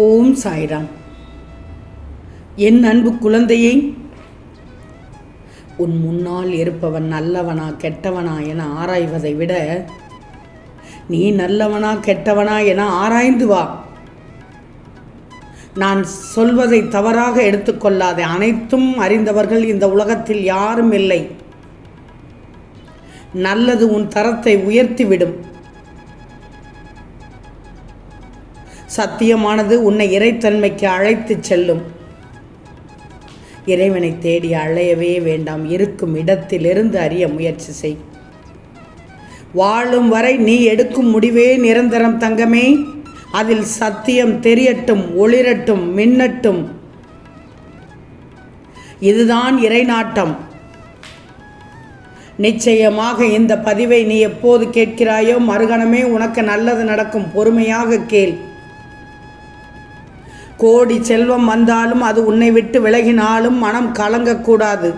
ஓம் சாய்ராம். என் அன்பு குழந்தையை உன் முன்னால் இருப்பவன் நல்லவனா கெட்டவனா என ஆராய்வதை விட நீ நல்லவனா கெட்டவனா என ஆராய்ந்து வா. நான் சொல்வதை தவறாக எடுத்துக்கொள்ளாதே அனைத்தும் அறிந்தவர்கள் இந்த உலகத்தில் யாரும் இல்லை. நல்லது உன் தரத்தை உயர்த்திவிடும் சத்தியமானது உன்னை இறைத்தன்மைக்கு அழைத்துச் செல்லும். இறைவனை தேடி அழையவே வேண்டாம். இருக்கும் இடத்திலிருந்து அறிய முயற்சி செய். வாழும் வரை நீ எடுக்கும் முடிவே நிரந்தரம் தங்கமே. அதில் சத்தியம் தெரியட்டும் ஒளிரட்டும் மின்னட்டும். இதுதான் இறைநாட்டம். நிச்சயமாக இந்த பதிவை நீ எப்போது கேட்கிறாயோ மறுகணமே உனக்கு நல்லது நடக்கும். பொறுமையாக கேள். கோடி செல்வம் வந்தாலும் அது உன்னை விட்டு விலகினாலும் மனம் கலங்கக்கூடாது.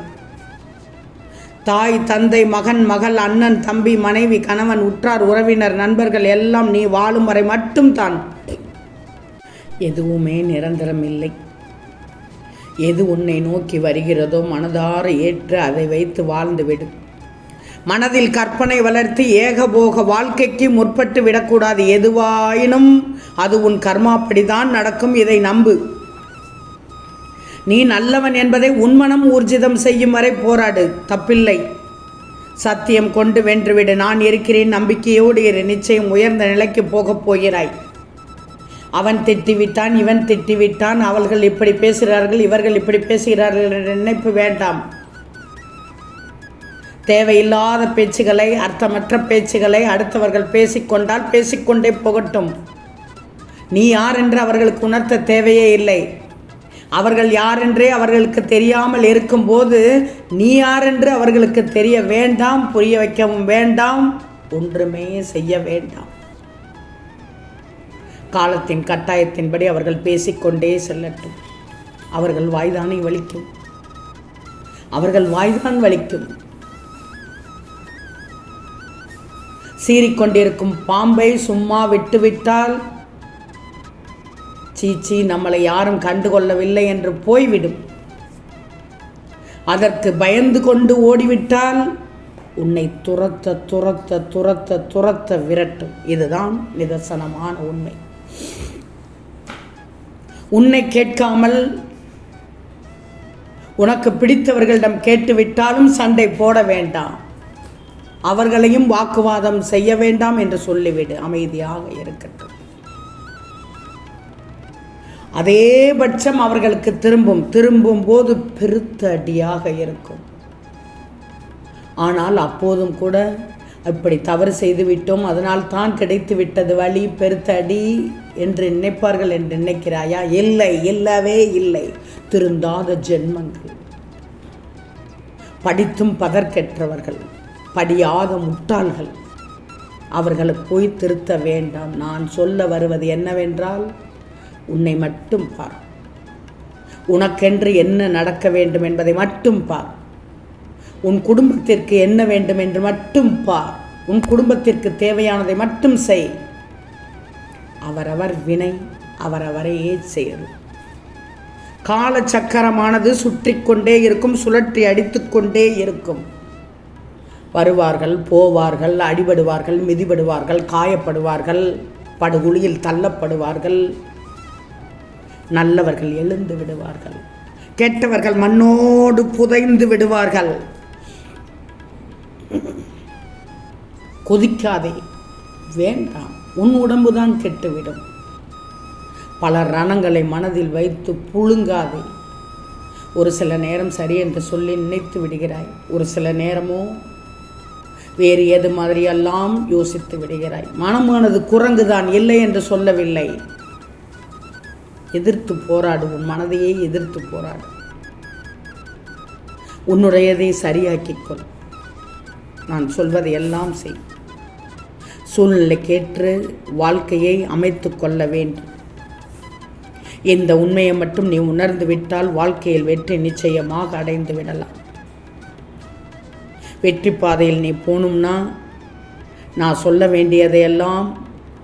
தாய் தந்தை மகன் மகள் அண்ணன் தம்பி மனைவி கணவன் உற்றார் உறவினர் நண்பர்கள் எல்லாம் நீ வாழும் வரை மட்டும்தான். எதுவுமே நிரந்தரம் இல்லை. எது உன்னை நோக்கி வருகிறதோ மனதார ஏற்று அதை வைத்து வாழ்ந்துவிடும் மனதில் கற்பனை வளர்த்து ஏகபோக வாழ்க்கைக்கு முற்பட்டு விடக்கூடாது எதுவாயினும். அது உன் கர்மாப்படிதான் நடக்கும் இதை நம்பு. நீ நல்லவன் என்பதை உன்மனம் ஊர்ஜிதம் செய்யும் வரை போராடு தப்பில்லை. சத்தியம் கொண்டு வென்றுவிடு நான் இருக்கிறேன் நம்பிக்கையோடு இரு நிச்சயம் உயர்ந்த நிலைக்கு போகப் போகிறாய். அவன் திட்டிவிட்டான் இவன் திட்டிவிட்டான் அவர்கள் இப்படி பேசுகிறார்கள் இவர்கள் இப்படி பேசுகிறார்கள் என்ற நினைப்பு வேண்டாம். தேவையில்லாத பேச்சுகளை அர்த்தமற்ற பேச்சுகளை அடுத்தவர்கள் பேசிக்கொண்டால் பேசிக்கொண்டே போகட்டும். நீ யார் என்று அவர்களுக்கு உணர்த்த தேவையே இல்லை. அவர்கள் யாரென்றே அவர்களுக்கு தெரியாமல் இருக்கும்போது நீ யாரென்று அவர்களுக்கு தெரிய வேண்டாம் புரிய வைக்கவும் வேண்டாம் ஒன்றுமே செய்ய வேண்டாம். காலத்தின் கட்டாயத்தின்படி அவர்கள் பேசிக்கொண்டே செல்லட்டும். அவர்கள் வாய்தானே வலிக்கும். அவர்கள் வாய்தான் வலிக்கும். சீறிக்கொண்டிருக்கும் பாம்பை சும்மா விட்டுவிட்டால் சீச்சி நம்மளை யாரும் கண்டுகொள்ளவில்லை என்று போய்விடும். அதற்கு பயந்து கொண்டு ஓடிவிட்டால் உன்னை துரத்த துரத்த துரத்த துரத்த விரட்டும். இதுதான் நிதர்சனமான உண்மை. உன்னை கேட்காமல் உனக்கு பிடித்தவர்களிடம் கேட்டுவிட்டாலும் சண்டை போட வேண்டாம். அவர்களையும் வாக்குவாதம் செய்ய வேண்டாம் என்று சொல்லிவிடு. அமைதியாக இருக்கட்டும். அதேபட்சம் அவர்களுக்கு திரும்பும் திரும்பும் போது பெருத்த அடியாக இருக்கும். ஆனால் அப்போதும் கூட அப்படி தவறு செய்து விட்டோம் அதனால் தான் கிடைத்து விட்டது வழி பெருத்த அடி என்று நினைப்பார்கள் என்று நினைக்கிறாயா? இல்லை இல்லவே இல்லை. திருந்தாத ஜென்மங்கள். படித்தும் பதற்கெற்றவர்கள். படியாத முட்டாள்கள். அவர்களை போய் திருத்த வேண்டாம். நான் சொல்ல வருவது என்னவென்றால் உன்னை மட்டும் பார். உனக்கென்று என்ன நடக்க வேண்டும் என்பதை மட்டும் பார். உன் குடும்பத்திற்கு என்ன வேண்டும் என்று மட்டும் பார். உன் குடும்பத்திற்கு தேவையானதை மட்டும் செய். அவரவர் வினை அவரவரையே செய்யும் கால சக்கரமானது சுற்றி கொண்டே இருக்கும் சுழற்றி அடித்துக்கொண்டே இருக்கும். வருவார்கள் போவார்கள் அடிபடுவார்கள் மிதிபடுவார்கள் காயப்படுவார்கள் படுகுழியில் தள்ளப்படுவார்கள். நல்லவர்கள் எழுந்து விடுவார்கள். கெட்டவர்கள் மண்ணோடு புதைந்து விடுவார்கள். கொதிக்காதே வேண்டாம் உன் உடம்பு தான் கெட்டுவிடும். பல ரணங்களை மனதில் வைத்து புழுங்காதே. ஒரு சில நேரம் சரி என்று சொல்லி நினைத்து விடுகிறாய். ஒரு சில நேரமோ வேறு எது மாதிரியெல்லாம் யோசித்து விடுகிறாய். மனமானது குரங்குதான் இல்லை என்று சொல்லவில்லை. எதிர்த்து போராடு உன் மனதையே எதிர்த்து போராடு. உன்னுடையதை சரியாக்கிக்கொள் நான் சொல்வதை எல்லாம் செய். சூழ்நிலைக்கேற்று வாழ்க்கையை அமைத்து கொள்ள வேண்டும். இந்த உண்மையை மட்டும் நீ உணர்ந்து விட்டால் வாழ்க்கையில் வெற்றி நிச்சயமாக அடைந்து விடலாம். வெற்றி பாதையில் நீ போகணும்னா நான் சொல்ல வேண்டியதையெல்லாம்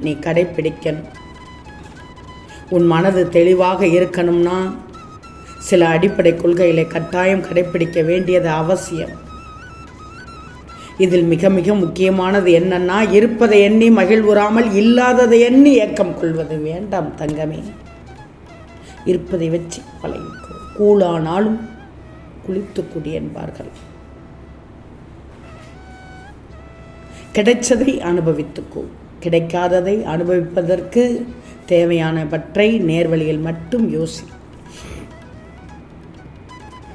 நீ கடைப்பிடிக்கணும். உன் மனது தெளிவாக இருக்கணும்னா சில அடிப்படை கொள்கைகளை கட்டாயம் கடைப்பிடிக்க வேண்டியது அவசியம். இதில் மிக மிக முக்கியமானது என்னன்னா இருப்பதை எண்ணி மகிழ்வுறாமல் இல்லாததை எண்ணி ஏக்கம் கொள்வது வேண்டாம் தங்கமே. இருப்பதை வச்சு பழகிக்கோ. கூழானாலும் குளித்துக்குடி என்பார்கள். கிடைச்சதை அனுபவித்துக்கோ. கிடைக்காததை அனுபவிப்பதற்கு தேவையானவற்றை நேர்வழியில் மட்டும் யோசி.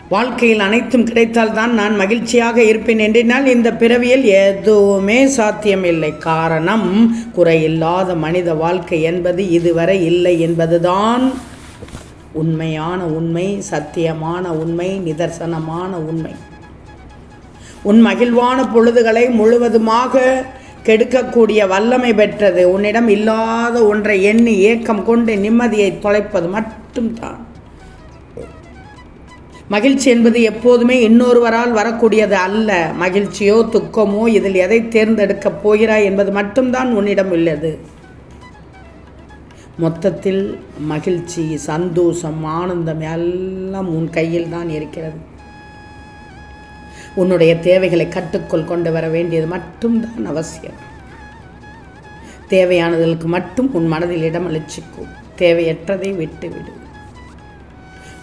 வாழ்க்கையில் அனைத்தும் கிடைத்தால்தான் நான் மகிழ்ச்சியாக இருப்பேன் என்றினால் இந்த பிறவியில் எதுவுமே சாத்தியமில்லை. காரணம் குறையில்லாத மனித வாழ்க்கை என்பது இதுவரை இல்லை என்பதுதான். உண்மையான உண்மை சத்தியமான உண்மை நிதர்சனமான உண்மை. உன் மகிழ்வான பொழுதுகளை முழுவதுமாக கெடுக்கக்கூடிய வல்லமை பெற்றது. உன்னிடம் இல்லாத ஒன்றை எண்ணி ஏக்கம் கொண்டு நிம்மதியை தொலைப்பது மட்டும்தான். மகிழ்ச்சி என்பது எப்போதுமே இன்னொருவரால் வரக்கூடியது அல்ல. மகிழ்ச்சியோ துக்கமோ இதில் எதை தேர்ந்தெடுக்கப் போகிறாய் என்பது மட்டும்தான் உன்னிடம் உள்ளது. மொத்தத்தில் மகிழ்ச்சி சந்தோஷம் ஆனந்தம் எல்லாம் உன் கையில் தான் இருக்கிறது. உன்னுடைய தேவைகளை கட்டுக்குள் கொண்டு வர வேண்டியது மட்டும்தான் அவசியம். தேவையானதற்கு மட்டும் உன் மனதில் இடமளிச்சிக்கும் தேவையற்றதை விட்டுவிடு.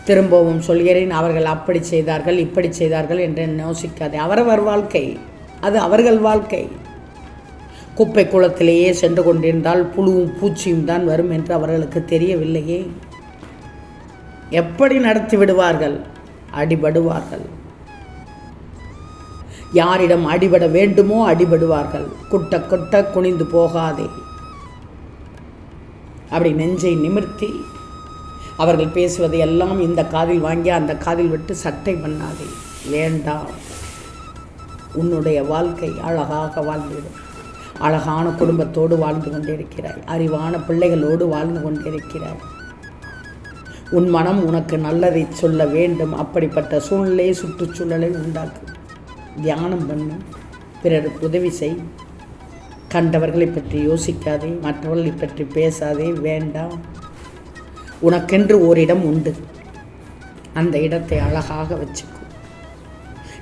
திரும்பவும் சொல்கிறேன் அவர்கள் அப்படி செய்தார்கள் இப்படி செய்தார்கள் என்று யோசிக்காதே. அவரவர் வாழ்க்கை அது அவர்கள் வாழ்க்கை. குப்பை குளத்திலேயே சென்று கொண்டிருந்தால் புழுவும் பூச்சியும் தான் வரும் என்று அவர்களுக்கு தெரியவில்லையே. எப்படி நடத்தி விடுவார்கள்? அடிபடுவார்கள். யாரிடம் அடிபட வேண்டுமோ அடிபடுவார்கள். குட்ட குட்ட குனிந்து போகாதே. அப்படி நெஞ்சை நிமிர்த்தி அவர்கள் பேசுவதை எல்லாம் இந்த காதில் வாங்கி அந்த காதில் விட்டு சட்டை பண்ணாதே. வேண்டாம் உன்னுடைய வாழ்க்கை அழகாக வாழ்ந்துவிடும் அழகான குடும்பத்தோடு வாழ்ந்து கொண்டிருக்கிறாய். அறிவான பிள்ளைகளோடு வாழ்ந்து கொண்டிருக்கிறாய். உன் மனம் உனக்கு நல்லதை சொல்ல வேண்டும். அப்படிப்பட்ட சூழ்நிலையை சுற்றுச்சூழலை உண்டாக்கும். தியானம் பண்ணு. பிறருக்கு உதவி செய். கண்டவர்களை பற்றி யோசிக்காதே. மற்றவர்களை பற்றி பேசாதே. வேண்டாம். உனக்கென்று ஓரிடம் உண்டு. அந்த இடத்தை அழகாக வச்சுக்கும்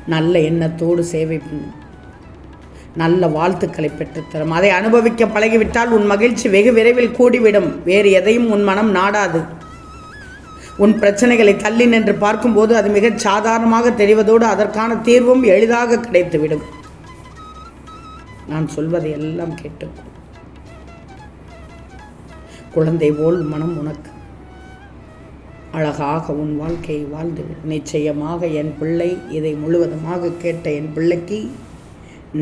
நல்ல எண்ணத்தோடு சேவை பண்ணும் நல்ல வாழ்த்துக்களை பெற்றுத்தரும். அதை அனுபவிக்க பழகிவிட்டால் உன் மகிழ்ச்சி வெகு விரைவில் கூடிவிடும். வேறு எதையும் உன் மனம் நாடாது. உன் பிரச்சனைகளை தள்ளி நின்று பார்க்கும்போது அது மிகச் சாதாரணமாக தெரிவதோடு அதற்கான தீர்வும் எளிதாக கிடைத்துவிடும். நான் சொல்வதை எல்லாம் கேட்டு குழந்தை போல் மனம் உனக்கு. அழகாக உன் வாழ்க்கையை வாழ்ந்துவிடும் நிச்சயமாக என் பிள்ளை இதை முழுவதுமாக கேட்ட என் பிள்ளைக்கு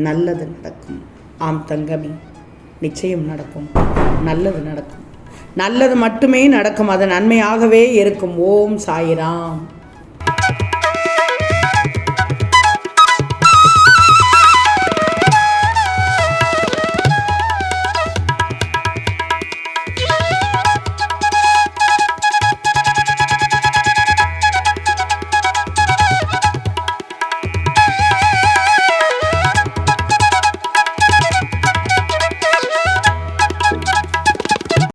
நல்லது நடக்கும். ஆம் தங்கமி நிச்சயம் நடக்கும். நல்லது நடக்கும். நல்லது மட்டுமே நடக்கும் அது நன்மையாகவே இருக்கும். ஓம் சாயிராம்.